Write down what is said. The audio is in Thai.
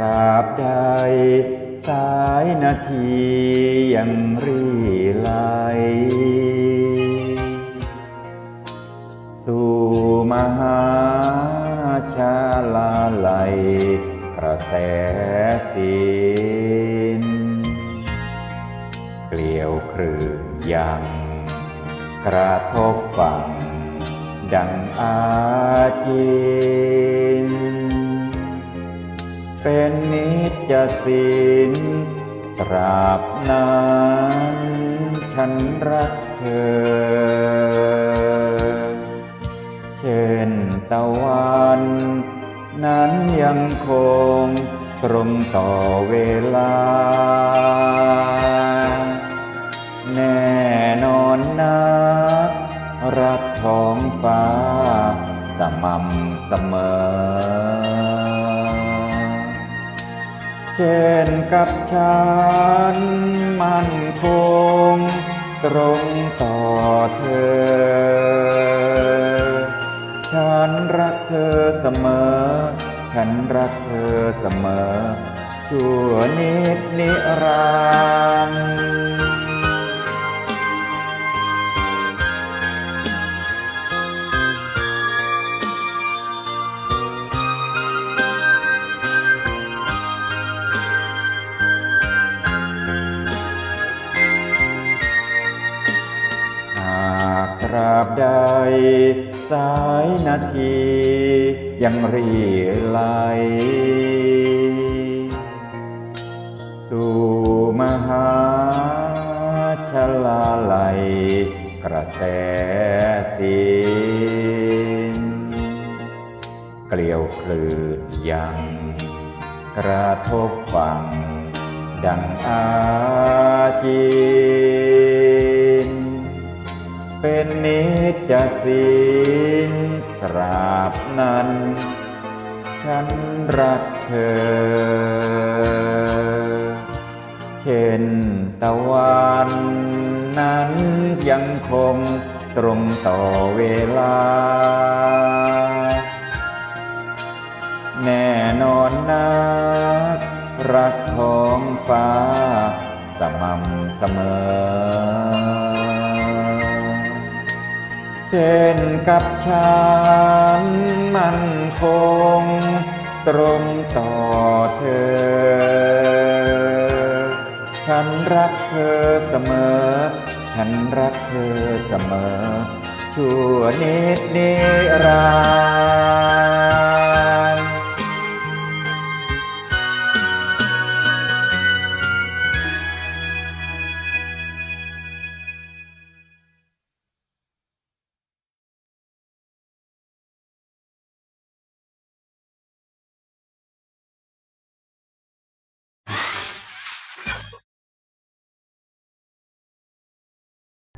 ราบใด สายนาทียังรีไหลสู่มหาชาลาลัยกระแสสินเกลียวคลื่นยังกระทบฝั่งดังอาจิน นิจสินตราบนั้นฉันรักเธอ เช่นตะวัน นั้นยังคงตรงต่อเวลา แน่นอนนะรักท้องฟ้าสม่ำเสมอ เช่นกับฉันมั่นคง ตรงต่อเธอ ฉันรักเธอเสมอ ฉันรักเธอเสมอชั่วนิดนิรันดร์ ราบใด สายนาทียังรีไหลสู่มหาชลาลัย กระแสสินเกลียวคลื่นยัง กระทบฝั่งดังอาจิ นิจสินตราบนั้น ฉันรักเธอ เช่นตะวันนั้นยังคงตรงต่อเวลา แน่นอนนักรักของฟ้า สม่ำเสมอ เช่นกับฉันมันคง ตรงต่อเธอ ฉันรักเธอเสมอ ฉันรักเธอเสมอ ชั่วนิดนิรันดร์